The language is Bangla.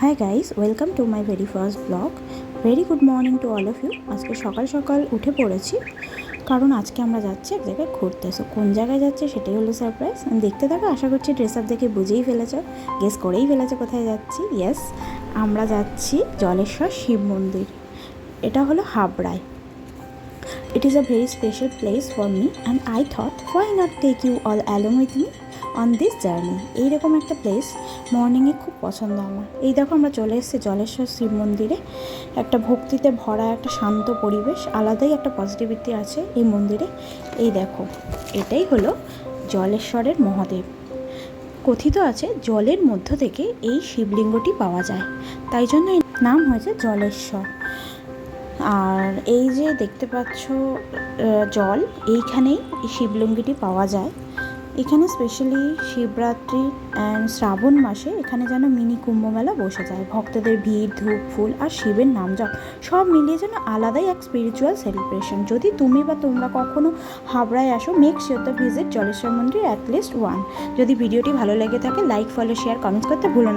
Hi guys welcome to my very first blog very good morning to all of you আজকে সকাল সকাল উঠে পড়েছি। কারণ আজকে আমরা যাচ্ছি এক জায়গায় ঘুরতে। সো কোন জায়গায় যাচ্ছে সেটাই হলো সারপ্রাইজ দেখতে থাকো, আশা করছি ড্রেস আপ দেখে বুঝেই ফেলেছো। গেস করেই ফেলেছো কোথায় যাচ্ছি। ইয়েস আমরা যাচ্ছি জলেশ্বর শিব মন্দির। এটা হলো হাবড়ায়। It is a very special place for me and I thought, why not take you all along with me? On this journey এইরকম একটা প্লেস মর্নিংয়ে খুব পছন্দ আমার। এই দেখো আমরা চলে এসেছি জলেশ্বর শিব মন্দিরে। একটা ভক্তিতে ভরা, একটা শান্ত পরিবেশ, আলাদাই একটা পজিটিভিটি আছে এই মন্দিরে। এই দেখো, এটাই হলো জলেশ্বরের মহাদেব। কথিত আছে জলের মধ্য থেকে এই শিবলিঙ্গটি পাওয়া যায়। তাই জন্য এর নাম হয়েছে জলেশ্বর। আর এই যে দেখতে পাচ্ছ জল, এইখানেই এই শিবলিঙ্গটি পাওয়া যায়। এখানে স্পেশালি শিবরাত্রি অ্যান্ড শ্রাবণ মাসে এখানে যেন মিনি কুম্ভমেলা বসে যায়। ভক্তদের ভিড়, ধূপ, ফুল আর শিবের নাম জপ, সব মিলিয়ে যেন আলাদাই এক স্পিরিচুয়াল সেলিব্রেশন যদি তুমি বা তোমরা কখনো হাবড়ায় আসো make sure the visit Jaleshwar মন্দির অ্যাটলিস্ট ওয়ান যদি ভিডিওটি ভালো লেগে থাকে লাইক ফলো শেয়ার কমেন্টস করতে ভুলো না।